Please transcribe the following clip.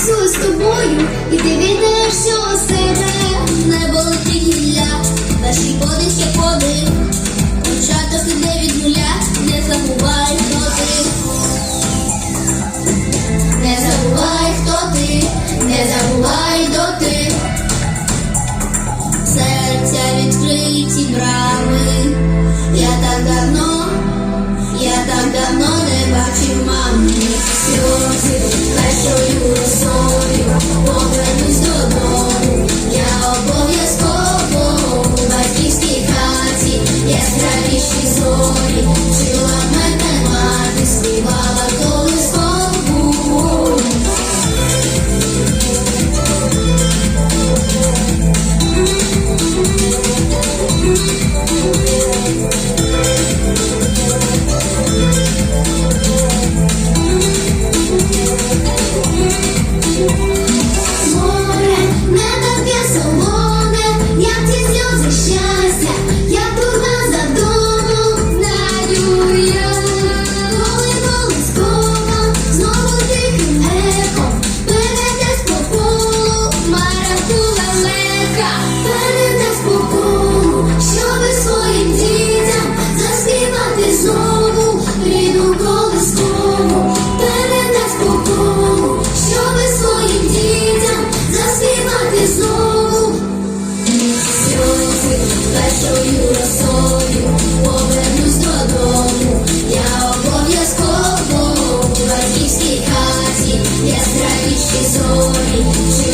танцюю з тобою, і ти віддаєш все. найбільші зорі. Thank you.